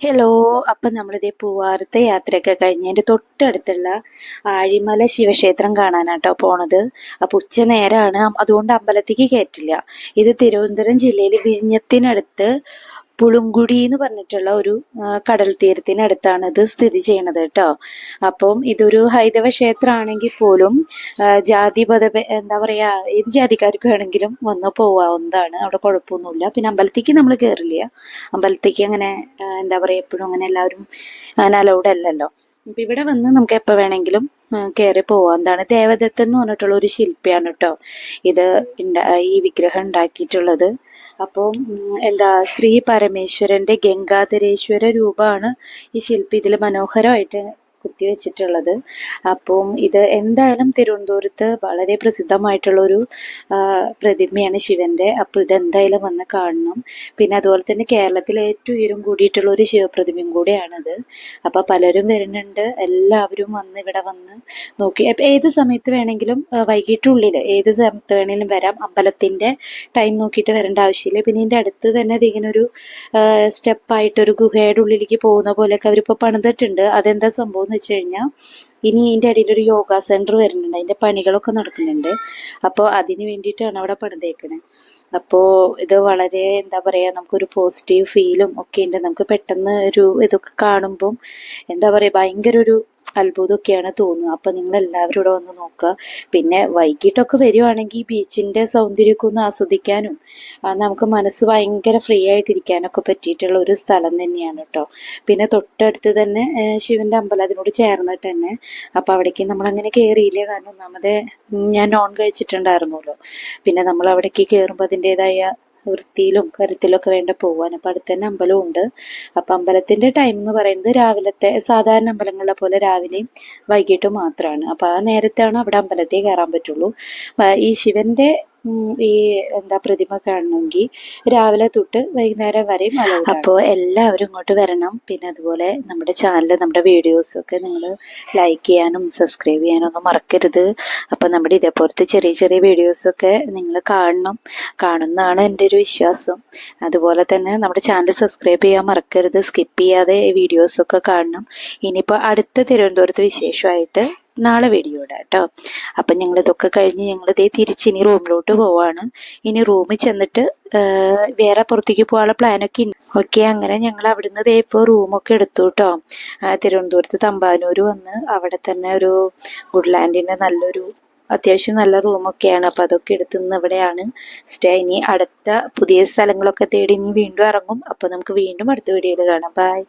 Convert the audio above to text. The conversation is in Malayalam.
ഹലോ അപ്പം നമ്മളിതേ പൂവാറത്തെ യാത്രയൊക്കെ കഴിഞ്ഞ് എന്റെ തൊട്ടടുത്തുള്ള ആഴിമല ശിവക്ഷേത്രം കാണാനാട്ടോ പോണത്. അപ്പോൾ ഉച്ച നേരമാണ് അതുകൊണ്ട് അമ്പലത്തേക്ക് കയറ്റില്ല ഇത് തിരുവനന്തപുരം ജില്ലയിൽ വിഴിഞ്ഞത്തിനടുത്ത് പുളുങ്കുടി എന്ന് പറഞ്ഞിട്ടുള്ള ഒരു കടൽ തീരത്തിനടുത്താണ് ഇത് സ്ഥിതി ചെയ്യണത് കേട്ടോ. അപ്പം ഇതൊരു ഹൈന്ദവ ക്ഷേത്രമാണെങ്കിൽ പോലും ജാതി പദ എന്താ പറയാ ഏത് ജാതിക്കാർക്ക് വേണമെങ്കിലും വന്ന് പോവാവുന്നതാണ്. അവിടെ കുഴപ്പമൊന്നുമില്ല. പിന്നെ അമ്പലത്തേക്ക് നമ്മൾ കയറില്ല. അമ്പലത്തേക്ക് അങ്ങനെ എന്താ പറയാ എപ്പോഴും അങ്ങനെ എല്ലാവരും അങ്ങനെ അലൗഡ് അല്ലല്ലോ. അപ്പൊ ഇവിടെ വന്ന് നമുക്ക് എപ്പോൾ വേണമെങ്കിലും കയറി പോവാന്താണ് ദേവദത്തൻ എന്ന് പറഞ്ഞിട്ടുള്ള ഒരു ശില്പിയാണ് കേട്ടോ ഇത് ഈ വിഗ്രഹം ഉണ്ടാക്കിയിട്ടുള്ളത്. അപ്പോൾ എന്താ ശ്രീ പരമേശ്വരന്റെ ഗംഗാധരേശ്വര രൂപമാണ് ഈ ശില്പി ഇതിൽ മനോഹരമായിട്ട് കുത്തിവെച്ചിട്ടുള്ളത്. അപ്പം ഇത് എന്തായാലും തിരുവനന്തപുരത്ത് വളരെ പ്രസിദ്ധമായിട്ടുള്ള ഒരു പ്രതിമയാണ് ശിവന്റെ. അപ്പൊ ഇത് എന്തായാലും വന്ന് കാണണം. പിന്നെ അതുപോലെ തന്നെ കേരളത്തിലെ ഏറ്റവും ഉയരം കൂടിയിട്ടുള്ള ഒരു ശിവപ്രതിമയും കൂടിയാണിത്. അപ്പോൾ പലരും വരുന്നുണ്ട്. എല്ലാവരും വന്ന് ഇവിടെ വന്ന് നോക്കി. ഏത് സമയത്ത് വേണമെങ്കിലും വൈകിട്ടുള്ളിൽ ഏത് സമയത്ത് വേണമെങ്കിലും വരാം. അമ്പലത്തിന്റെ ടൈം നോക്കിയിട്ട് വരേണ്ട ആവശ്യമില്ല. പിന്നെ ഇതിന്റെ അടുത്ത് തന്നെ ഇതിങ്ങനെ ഒരു സ്റ്റെപ്പായിട്ട് ഒരു ഗുഹയുടെ ഉള്ളിലേക്ക് പോകുന്ന പോലെയൊക്കെ അവരിപ്പോൾ പണിതിട്ടുണ്ട്. അതെന്താ സംഭവം വെച്ച് കഴിഞ്ഞാൽ ഇനി ഇതിന്റെ ഇടയിൽ ഒരു യോഗ സെന്റർ വരുന്നുണ്ട്. അതിന്റെ പണികളൊക്കെ നടക്കുന്നുണ്ട്. അപ്പോൾ അതിന് വേണ്ടിയിട്ടാണ് അവിടെ പണിതേക്കണേ. അപ്പോൾ ഇത് വളരെ എന്താ പറയുക നമുക്കൊരു പോസിറ്റീവ് ഫീലും ഒക്കെ ഉണ്ട്. നമുക്ക് പെട്ടെന്ന് ഒരു ഇതൊക്കെ കാണുമ്പം എന്താ പറയുക ഭയങ്കര ഒരു അത്ഭുതമൊക്കെയാണ് തോന്നുക. അപ്പം നിങ്ങൾ എല്ലാവരും ഇവിടെ വന്ന് നോക്കുക. പിന്നെ വൈകിട്ടൊക്കെ വരുവാണെങ്കിൽ ബീച്ചിന്റെ സൗന്ദര്യമൊക്കെ ഒന്ന് ആസ്വദിക്കാനും നമുക്ക് മനസ്സ് ഭയങ്കര ഫ്രീ ആയിട്ടിരിക്കാനൊക്കെ പറ്റിയിട്ടുള്ള ഒരു സ്ഥലം തന്നെയാണ് കേട്ടോ. പിന്നെ തൊട്ടടുത്ത് തന്നെ ശിവന്റെ അമ്പലം അതിനോട് ചേർന്നിട്ട് തന്നെ. അപ്പം അവിടേക്ക് നമ്മളങ്ങനെ കയറിയില്ല കാരണം ഒന്നാമത് ഞാൻ നോൺ കഴിച്ചിട്ടുണ്ടായിരുന്നല്ലോ പിന്നെ നമ്മൾ അവിടേക്ക് കയറുമ്പോൾ അതിന്റെതായ വൃത്തിയിലും കരുത്തിലൊക്കെ വേണ്ട പോവാൻ. അപ്പം അടുത്ത് തന്നെ അമ്പലവും ഉണ്ട്. അപ്പം അമ്പലത്തിന്റെ ടൈം എന്ന് പറയുന്നത് രാവിലത്തെ സാധാരണ അമ്പലങ്ങളെ പോലെ രാവിലെയും വൈകിട്ടും മാത്രമാണ് അപ്പം ആ നേരത്തെയാണ് അവിടെ അമ്പലത്തിൽ കയറാൻ പറ്റുള്ളൂ. ഈ ശിവന്റെ ഈ എന്താ പ്രതിമ കാണണമെങ്കിൽ രാവിലെ തൊട്ട് വൈകുന്നേരം വരെയും അപ്പോൾ എല്ലാവരും ഇങ്ങോട്ട് വരണം. പിന്നെ അതുപോലെ നമ്മുടെ ചാനൽ നമ്മുടെ വീഡിയോസൊക്കെ നിങ്ങൾ ലൈക്ക് ചെയ്യാനും സബ്സ്ക്രൈബ് ചെയ്യാനും ഒന്നും മറക്കരുത്. അപ്പോൾ നമ്മുടെ ഇതേപോലത്തെ ചെറിയ ചെറിയ വീഡിയോസൊക്കെ നിങ്ങൾ കാണണം. കാണുന്നതാണ് എന്റെ ഒരു വിശ്വാസം. അതുപോലെ തന്നെ നമ്മുടെ ചാനൽ സബ്സ്ക്രൈബ് ചെയ്യാൻ മറക്കരുത്. സ്കിപ്പ് ചെയ്യാതെ വീഡിയോസൊക്കെ കാണണം. ഇനിയിപ്പോൾ അടുത്ത തിരുവനന്തപുരത്ത് വിശേഷമായിട്ട് നാളെ വീഡിയോ ഇടാം കേട്ടോ അപ്പം ഞങ്ങൾ ഇതൊക്കെ കഴിഞ്ഞ് ഞങ്ങൾ ഇതേ തിരിച്ച് ഇനി റൂമിലോട്ട് പോവാണ്. ഇനി റൂമിൽ ചെന്നിട്ട് വേറെ പുറത്തേക്ക് പോകാനുള്ള പ്ലാനൊക്കെ ഉണ്ട് ഓക്കെ അങ്ങനെ ഞങ്ങൾ അവിടുന്ന് ഇപ്പോൾ റൂമൊക്കെ എടുത്തു കേട്ടോ തിരുവനന്തപുരത്ത് തമ്പാനൂർ വന്ന് അവിടെ തന്നെ ഒരു ഗുഡ്ലാൻഡിന്റെ നല്ലൊരു അത്യാവശ്യം നല്ല റൂമൊക്കെയാണ്. അപ്പം അതൊക്കെ എടുത്തുനിന്ന് ഇവിടെയാണ് സ്റ്റേ. ഇനി അടുത്ത പുതിയ സ്ഥലങ്ങളൊക്കെ തേടി ഇനി വീണ്ടും ഇറങ്ങും. അപ്പോൾ നമുക്ക് വീണ്ടും അടുത്ത വീഡിയോയിൽ കാണാം. ബൈ.